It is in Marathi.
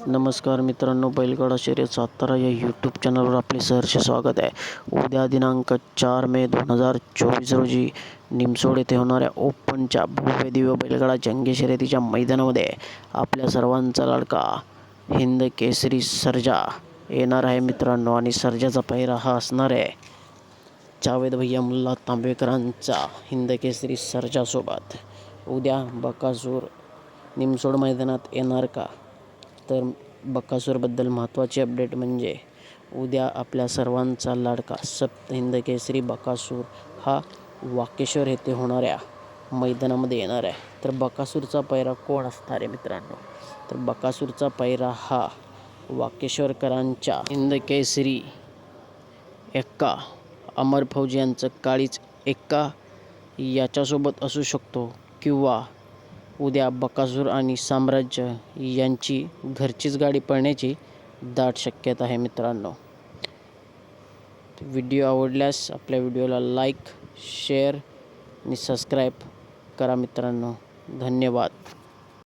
नमस्कार मित्रांनो बैलगाडा शर्यत सातारा या यूट्यूब चॅनलवर आपले सहर्ष स्वागत आहे. उद्या दिनांक चार मे दोन हजार चोवीस रोजी निमसोड येथे होणाऱ्या ओपनच्या भव्य दिव्य बैलगाडा जंगे शर्यतीच्या मैदानामध्ये आपल्या सर्वांचा लाडका हिंद केसरी सर्जा येणार आहे मित्रांनो आणि सर्जाचा पहिरा हा असणार आहे. जावेद भैया मुल्ला तांबेकरांचा हिंद केसरी सर्जासोबत. उद्या बकासूर निमसोड मैदानात येणार का? तर बकासूरबद्दल महत्त्वाची अपडेट म्हणजे उद्या आपल्या सर्वांचा लाडका सप्त हिंद केसरी बकासूर हा वाकेश्वर येथे होणाऱ्या मैदानामध्ये येणार आहे. तर बकासूरचा पैरा कोण असणार आहे मित्रांनो? तर बकासूरचा पैरा हा वाकेश्वरकरांच्या हिंद केसरी एक्का अमर फौजी यांचं काळीच एक्का याच्यासोबत असू शकतो किंवा उद्या बकासूर आणि साम्राज्य यांची घरचीच गाडी पळण्याची दाट शक्यता आहे मित्रांनो. व्हिडिओ आवडल्यास आपल्या व्हिडिओला लाईक शेअर आणि सबस्क्राईब करा मित्रांनो. धन्यवाद.